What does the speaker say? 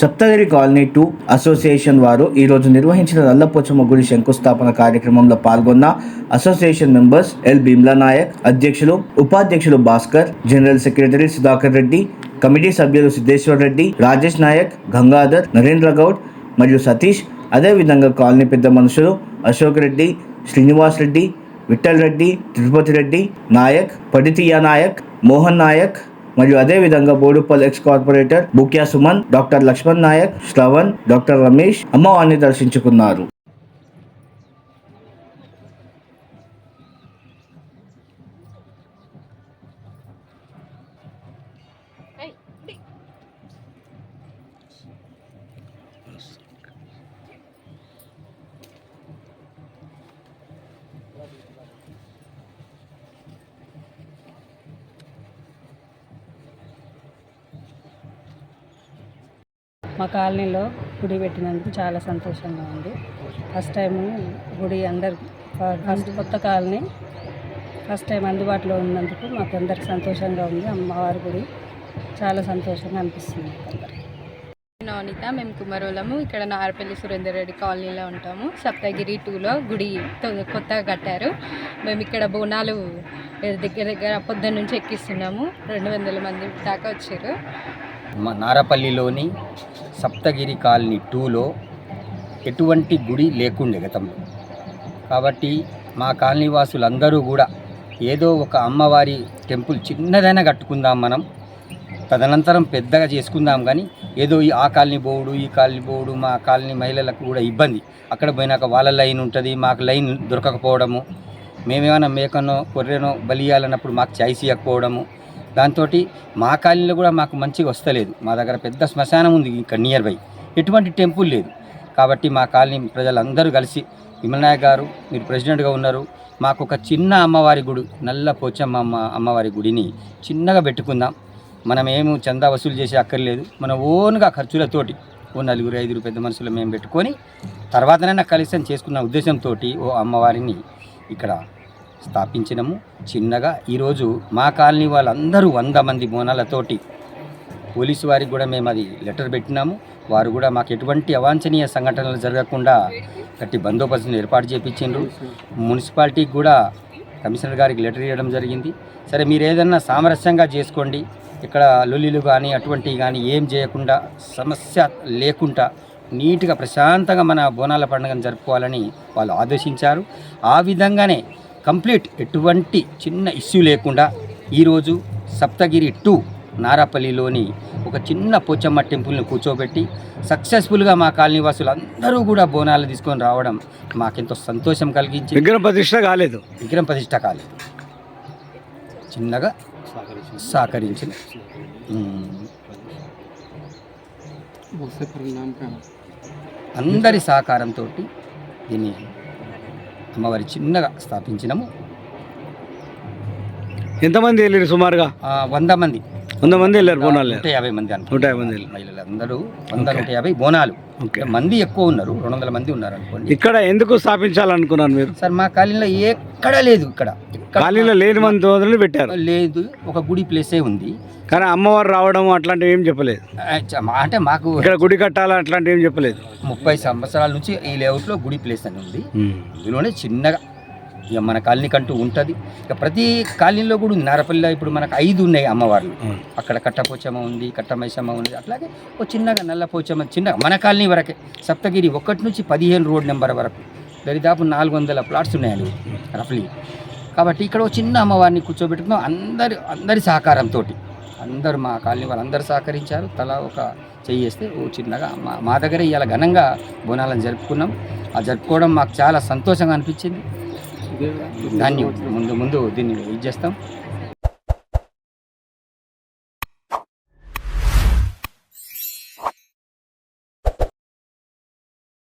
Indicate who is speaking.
Speaker 1: Saptagiri colony two association వారు ఈరోజు నిర్వహించిన నల్లపోచమ్మ గుడి శంకుస్థాపన కార్యక్రమంలో పాల్గొన్న association members L Bhimla Nayak అధ్యక్షులు ఉపాధ్యక్షులు Bhaskar general secretary Sudhakar Reddy committee సభ్యులు సిద్ధేశ్వర్ రెడ్డి రాజేష్ నాయక్ గంగాధర్ నరేంద్ర గౌడ్ మరియు సతీష్. అదేవిధంగా కాలనీ పెద్ద మనుషులు అశోక్ రెడ్డి శ్రీనివాస్ రెడ్డి విఠల్ రెడ్డి తిరుపతి రెడ్డి నాయక్ పడితియా నాయక్ మోహన్ నాయక్ మరియు అదేవిధంగా Boduppal ex corporator Bukya Suman doctor Laxman Naik Shravan doctor Ramesh అమ్మవారిని దర్శించుకున్నారు.
Speaker 2: మా కాలనీలో గుడి పెట్టినందుకు చాలా సంతోషంగా ఉంది. ఫస్ట్ టైం గుడి అందరు ఫస్ట్ కొత్త కాలనీ ఫస్ట్ టైం అందుబాటులో ఉన్నందుకు మాకు అందరికి సంతోషంగా ఉంది. అమ్మవారి గుడి చాలా సంతోషంగా అనిపిస్తుంది
Speaker 3: నవనిత మేము కుమరోలము. ఇక్కడ నారపల్లి సురేందర్ రెడ్డి కాలనీలో ఉంటాము. సప్తగిరి టూలో గుడి కొత్తగా కట్టారు. మేము ఇక్కడ బోనాలు దగ్గర దగ్గర పొద్దున్న నుంచి ఎక్కిస్తున్నాము. రెండు వందల మంది దాకా వచ్చారు.
Speaker 4: నారపల్లిలోని సప్తగిరి కాలనీ టూలో ఎటువంటి గుడి లేకుండే గతంలో కాబట్టి మా కాలనీ వాసులందరూ కూడా ఏదో ఒక అమ్మవారి టెంపుల్ చిన్నదైనా కట్టుకుందాం మనం తదనంతరం పెద్దగా చేసుకుందాం కానీ ఏదో ఈ ఆ కాలనీ పోవుడు ఈ కాలనీ పోవుడు మా కాలనీ మహిళలకు కూడా ఇబ్బంది. అక్కడ పోయినాక వాళ్ళ లైన్ ఉంటుంది మాకు లైన్ దొరకకపోవడము. మేమేమైనా మేకనో కొర్రెనో బలియాలన్నప్పుడు మాకు చాయిస్ ఇవ్వకపోవడము దాంతో మా కాలనీలో కూడా మాకు మంచిగా వస్తలేదు. మా దగ్గర పెద్ద శ్మశానం ఉంది ఇక్కడ నియర్ బై ఎటువంటి టెంపుల్ లేదు. కాబట్టి మా కాలనీ ప్రజలందరూ కలిసి విమలనాయక్ గారు మీరు ప్రెసిడెంట్గా ఉన్నారు. మాకు ఒక చిన్న అమ్మవారి గుడి నల్ల పోచమ్మ అమ్మ అమ్మవారి గుడిని చిన్నగా పెట్టుకుందాం. మనం ఏమి చందా వసూలు చేసే అక్కర్లేదు. మన ఓన్గా ఖర్చులతోటి ఓ నలుగురు ఐదుగురు పెద్ద మనుషులు మేము పెట్టుకొని తర్వాతనైనా కలిసి చేసుకున్న ఉద్దేశంతో ఓ అమ్మవారిని ఇక్కడ స్థాపించినము. చిన్నగా ఈరోజు మా కాలనీ వాళ్ళందరూ వంద మంది బోనాలతోటి పోలీసు వారికి కూడా మేము అది లెటర్ పెట్టినాము. వారు కూడా మాకు ఎటువంటి అవాంఛనీయ సంఘటనలు జరగకుండా గట్టి బందోబస్తును ఏర్పాటు చేయించిండ్రు మున్సిపాలిటీకి కూడా కమిషనర్ గారికి లెటర్ ఇవ్వడం జరిగింది. సరే మీరు ఏదన్నా సామరస్యంగా చేసుకోండి. ఇక్కడ లొల్లిలు కానీ అటువంటివి కానీ ఏం చేయకుండా సమస్య లేకుండా నీట్గా ప్రశాంతంగా మన బోనాల పండుగను జరుపుకోవాలని వాళ్ళు ఆదేశించారు. ఆ విధంగానే కంప్లీట్ ఎటువంటి చిన్న ఇష్యూ లేకుండా ఈరోజు సప్తగిరి టూ నారాపల్లిలోని ఒక చిన్న పోచమ్మ టెంపుల్ని కూర్చోబెట్టి సక్సెస్ఫుల్గా మా కాలనీ వాసులు అందరూ కూడా బోనాలు తీసుకొని రావడం మాకెంతో సంతోషం కలిగించింది.
Speaker 5: విగ్రహం ప్రతిష్ట కాలేదు.
Speaker 4: విగ్రహం ప్రతిష్ట కాలేదు. చిన్నగా సహకరించిన. అందరి సహకారంతో దీన్ని అమ్మవారి చిన్నగా స్థాపించినాము.
Speaker 5: ఎంతమంది వెళ్ళారు సుమారుగా?
Speaker 4: వంద మంది.
Speaker 5: వంద మంది వెళ్ళారు బోనాలు
Speaker 4: నూట యాభై మంది అనుకో
Speaker 5: నూట యాభై మంది వెళ్ళారు.
Speaker 4: మహిళలు అందరూ వంద నూట యాభై బోనాలు.
Speaker 5: ఓకే.
Speaker 4: మంది ఎక్కువ ఉన్నారు రెండు వందల మంది ఉన్నారు అనుకోండి.
Speaker 5: ఇక్కడ ఎందుకు స్థాపించాలనుకున్నారు మీరు?
Speaker 4: సార్ మా కాలనీలో ఎక్కడ లేదు ఇక్కడ. ఎక్కడ
Speaker 5: ఖాళీలో లేని మంది వదిలి పెట్టారు.
Speaker 4: లేదు ఒక గుడి ప్లేసే ఉంది.
Speaker 5: కానీ అమ్మవారు రావడం అట్లాంటివి ఏం చెప్పలేదు.
Speaker 4: ఆ, చ- మా- అంటే మాకు
Speaker 5: ఇక్కడ గుడి కట్టాలా అట్లాంటివి ఏం చెప్పలేదు.
Speaker 4: ముప్పై సంవత్సరాల నుంచి ఈ లేఅవుట్లో గుడి ప్లేస్ అని ఉంది. ఇందులోనే చిన్నగా ఇక మన కాలనీకంటూ ఉంటుంది. ఇక ప్రతి కాలనీలో కూడా ఉంది. నారపల్లిలో ఇప్పుడు మనకు ఐదు ఉన్నాయి అమ్మవార్లు. అక్కడ కట్టపోచమ్మ ఉంది కట్టమైసమ్మ ఉంది. అట్లాగే ఓ చిన్నగా నల్ల పోచమ్మ చిన్నగా మన కాలనీ వరకే. సప్తగిరి ఒకటి నుంచి పదిహేను రోడ్ నెంబర్ వరకు. దరిదాపు నాలుగు వందల ప్లాట్స్ ఉన్నాయండి రఫ్లీ. కాబట్టి ఇక్కడ ఒక చిన్న అమ్మవారిని కూర్చోబెట్టుకున్నాం. అందరి అందరి సహకారంతో అందరు మా కాలనీ వాళ్ళందరూ సహకరించారు. తలా ఒక చెయ్యి వేస్తే ఓ చిన్నగా మా మా దగ్గర ఇవాళ ఘనంగా బోనాలను జరుపుకున్నాం. ఆ జరుపుకోవడం మాకు చాలా సంతోషంగా అనిపించింది. దాన్ని ముందు ముందు దీన్ని ఇది చేస్తాం.